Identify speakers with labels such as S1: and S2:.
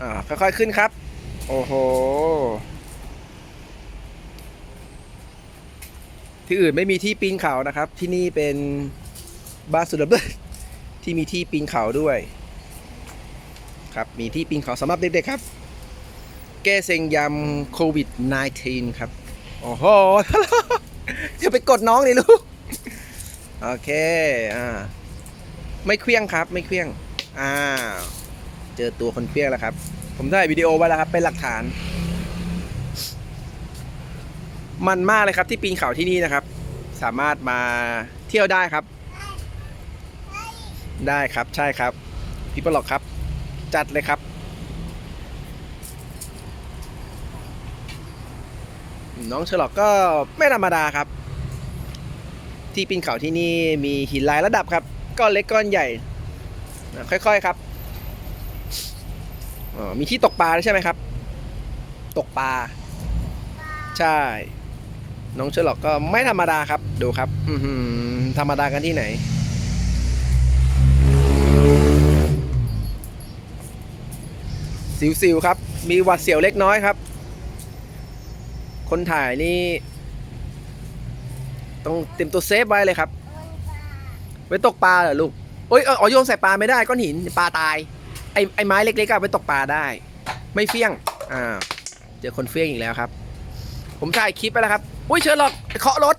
S1: อ่าค่อยๆขึ้นครับ โอ้โห ที่อื่นไม่มีที่ปีนเขานะครับ ที่นี่เป็นบาสุดระเบิดที่มีที่ปีนเขาด้วย ครับ มีที่ปีนเขาสำหรับเด็กๆครับ แก้เซงยำโควิด -19 ครับ โอ้โหจะไปกดน้องเลยลูก โอเค อ่า ไม่เคลี้ยงครับ ไม่เคลี้ยง อ้าว เจอตัวคนเคลี้ยแล้วครับ ผมถ่ายวิดีโอไว้แล้วครับ เป็นหลักฐาน มันมากเลยครับที่ปีนเขาที่นี่นะครับ สามารถมาเที่ยวได้ครับ ได้ครับใช่ครับพี่ปลอกครับ จัดเลยครับน้องเชล็อกก็ไม่ธรรมดาครับ ที่ปีนเขาที่นี่มีหินหลายระดับครับ ก้อนเล็กก้อนใหญ่ ค่อยๆครับ อ๋อมีที่ตกปลาใช่ไหมครับ ตกปลา ใช่ น้องเชอร์ล็อกก็ไม่ธรรมดาครับ ดูครับ อืธรรมดากันที่ไหน สิวๆครับ มีหวัดเสียวเล็กน้อยครับ คนถ่ายนี่ ต้องเตรียมตัวเซฟไว้เลยครับ ไว้ตกปลาเหรอลูกโอ้ยเอออ๋อโยนใส่ปลาไม่ได้ก้อนหินปลาตาย ไอ้ไอ้ไม้เล็กๆอะไปตกปลาได้ ไม่เฟี้ยง อ่า เจอคนเฟี้ยงอีกแล้วครับ ผมถ่ายคลิปไปแล้วครับ อุ้ยเชิญหรอกเคาะรถ